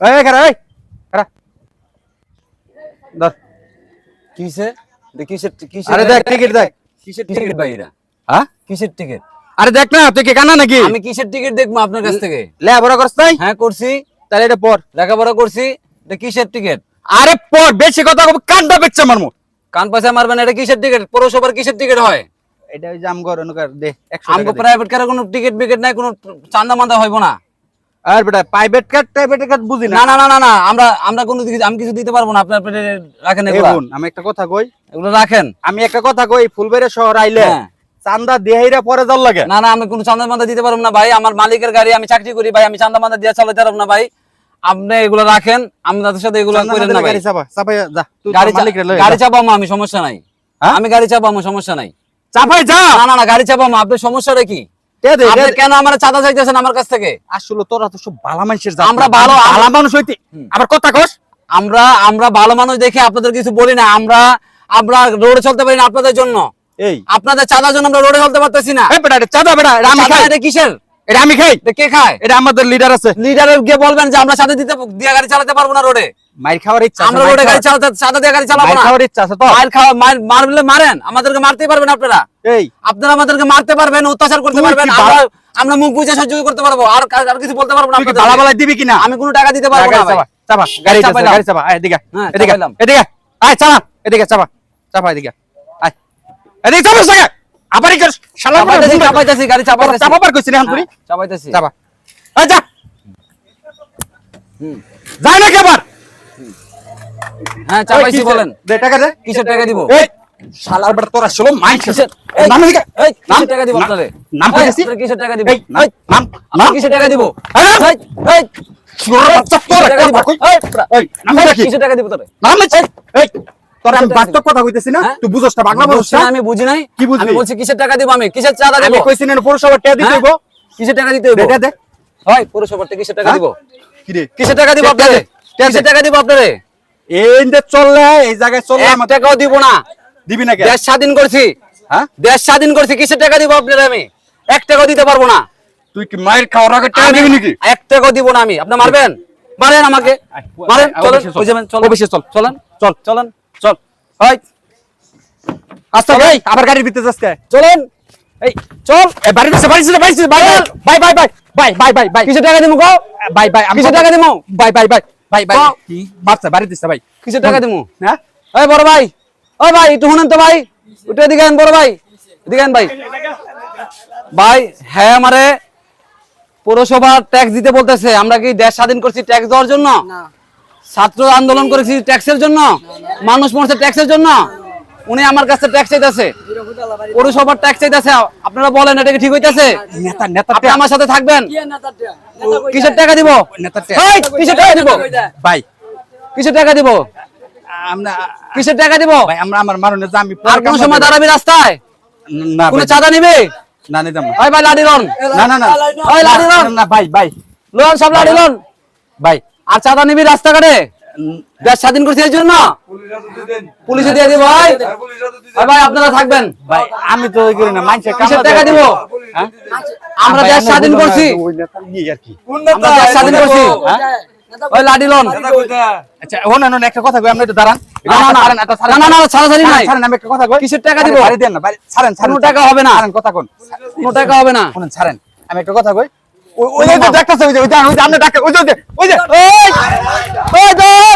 এই এই কিসে? কিসের কিসের আরে দেখ টিকিট দেখ। কিসের টিকিট ভাই এরা হ্যাঁ? কিসের টিকিট? আরে দেখ না তুই কি কানা নাকি? আমি কিসের টিকিট দেখব আপনার কাছ থেকে? লেখাপড়া করছ নাই হ্যাঁ করছি। তাহলে এটা পর। লেখাপড়া করছি। এটা কিসের টিকিট? আরে পর বেশি কথা কব কানটা বেচছে মারমু। কান পয়সা মারবেন এটা কিসের টিকিট? পৌরসভার কিসের টিকিট হয়? এটা ওই কর অনুকার দে 100 আমগো প্রাইভেট কারে কোনো টিকিট বিকেট নাই কোনো চান্দা মান্দা হইব না। আর বেটা প্রাইভেট কার্ড প্রাইভেট কার্ড বুঝি না। না না না না আমরা আমরা কোনো দিকে আমি কিছু দিতে পারব না আপনার পেটে রাখেন এগুলো। আমি একটা কথা কই। এগুলো রাখেন। আমি একটা কথা কই ফুলবাড়ি শহর আইলে হ্যাঁ। চান্দা দেহাইরা পরে যাওয়ার লাগে। না না আমি কোনো চান্দা মান্দা দিতে পারব না ভাই। আমার মালিকের গাড়ি আমি চাকরি করি ভাই। আমি চান্দা মান্দা দিয়ে চালাতে পারব না ভাই। আপনি এগুলো রাখেন আমাদের সাথে এগুলো করেন না গাড়ি চাপা চাপাই যা। গাড়ি। চাপাবো আমি সমস্যা নাই। হ্যাঁ? আমি গাড়ি চাপাবো সমস্যা নাই। চাপাই যা। না না না গাড়ি চাপাবো আপনার সমস্যাটা কি? দে দে আপনি দে। কেন আমার চাঁদা চাইতেছেন আমার কাছ থেকে? আসলে তোরা তো সব ভালো মানুষের আমরা ভালো- ভালো মানুষ হইতে। আবার কথা কস। আমরা আমরা ভালো মানুষ দেখে আপনাদের কিছু বলি না। আমরা আমরা রোডে চলতে পারি না আপনাদের জন্য। এই। আপনাদের চাঁদার জন্য আমরা রোডে চলতে পারতেছি না। চাঁদা বেটা কিসের? এটা আমি খাই। কে খায়? এটা আমাদের লিডার আছে। লিডারে গিয়ে বলবেন যে আমরা চাঁদা দিতে দিয়ে গাড়ি চালাতে পারব না রোডে। মাইর খাওয়ার ইচ্ছা আমরা রোডে গাড়ি চালাতে চাঁদা দিয়ে গাড়ি চালাবো না। খাওয়ার ইচ্ছা আছে তো। মার খাওয়া মারলে মারেন। আমাদেরকে মারতেই পারবেন আপনারা। এই। আপনারা আমাদেরকে মারতে পারবেন অত্যাচার করতে পারবেন। আমরা আমরা মুখ বুঝে সহ্য করতে পারব। আর আর কিছু বলতে পারব না দিবি কিনা? আমি কোনো টাকা দিতে পারব না চাপা। চাপা গাড়ি চাপা গাড়ি চাপা। এদিকে হ্যাঁ, এদিকে এদিকে আয়। চাপা। এদিকে চাপা চাপা। এদিকে আয়। এদিকে চাপা সাকা আবার কি চাপাইতেছি, চাপাইতেছি, গাড়ি চাপাইতেছি। চাপা কইছিস এখন তুই হ্যাঁ, চাপা আয় যা যাই না কেবার হ্যাঁ, চাপাইছি বলেন। দে টাকা দে কিসের টাকা দিব? এই শালার তোরা কিসের- নাম এই, নাম টাকা দিব আপনারে? নাম কিসের টাকা দিব? এই নাম এই, নাম কিসের টাকা দিব? এই, এই, টাকা? এই, নাম কিসের টাকা দিব তোরে? নাম এই তোর আমি বাস্তব কথা কইতেছি না? তুই বুঝছ না বাংলা বুঝছ না না, আমি বুঝি নাই। কি বুঝলি? আমি বলছি কিসের টাকা দিব আমি? কিসের চাঁদা দিব? আমি কইছি না পৌরসভা টিয়া দিতে? হইব? কিসের টাকা দিতে হইব? দে দে হয় পৌরসভার থেকে কিসের টাকা? দিব? কি রে? কিসের টাকা দিব আপনারে? দে, টিয়া দে। কিসের টাকা দিব আপনারে? এই যে চললে এই জায়গায় চললে এক টাকাও দিব না। দিবি না কে? দেশ স্বাধীন করছি। হ্যাঁ? দেশ স্বাধীন করছি কিসের টাকা দিব আপনারে আমি? এক টাকাও দিতে পারব না। তুই কি মায়ের খাওয়ার আগে টাকা দিবি নাকি? এক টাকাও দিব না আমি। আপনি মারবেন? মারেন আমাকে। মারেন চলেন। অফিসে চল। চল চল। চলেন। চল। চলেন। চল। হয় আস্তে এই আবার গাড়ির ভিতরে যাস চলেন। এই চল। এই বাড়ি যাচ্ছে বাড়ি যাচ্ছে বাড়ি bye bye bye bye bye bye bye bye. কিসের টাকা দিব গো বাই বাই আমি কিসের টাকা দিব bye bye bye bye bye. কি? বাচ্চা বাড়ি দিচ্ছে ভাই টাকা হ্যাঁ? বড় ভাই। ওই ভাই একটু শুনেন তো ভাই। একটু এদিকে আন বড় ভাই। এদিকে আন ভাই। ভাই হ্যাঁ আমারে পৌরসভা ট্যাক্স দিতে বলতেছে। আমরা কি দেশ স্বাধীন করছি ট্যাক্স দেওয়ার জন্য? ছাত্র আন্দোলন করেছি ট্যাক্সের জন্য মানুষ মরছে ট্যাক্সের জন্য। উনি আমার কাছে ট্যাক্স চাইতেছে। পৌরসভার ট্যাক্স চাইতেছে। আপনারা বলেন এটা কি ঠিক হইতেছে? নেতা নেতা আপনি আমার সাথে থাকবেন। কিসের টাকা দিব? নেতা কিসের টাকা দিব? ভাই। কিসের টাকা দিব? আমরা কিসের টাকা দিব? ভাই আমরা আমার মারনে আমি আর কোন সময় দাঁড়াবি রাস্তায়? না কোন ভাই, চাঁদা নিবে? না নিতাম না। ভাই লাঠি লন। না না না। ওই লাঠি লন। না ভাই ভাই। লোন সব লাঠি লন। ভাই। আর চাঁদা নিবি রাস্তাঘাটে? দেশ স্বাধীন করছে এই জন্য? পুলিশে দিয়ে দিব ভাই। ভাই আপনারা থাকবেন। ভাই আমি তো ওই করি না মানুষের কিসের টাকা দিব। হ্যাঁ? আমরা দেশ স্বাধীন করছি। আমরা দেশ স্বাধীন করছি। হ্যাঁ? ওই লাঠি লন। আচ্ছা একটা কথা কই আপনি একটু দাঁড়ান। না না না। ছাড়েন, না না না ছাড়াছাড়ি নাই। ছাড়েন, আমি একটা কথা কই। কিসের টাকা আরে দিব? বাড়ি দেন না ছাড়েন ছাড়েন টাকা হবে না। ছাড়েন কথা কোন। কোনো টাকা হবে না। ছাড়েন। আমি একটা কথা কই ওই যে ডাক্তার ওই যে আপনি ডাক্তার ওই যে ওই যে ওই ওই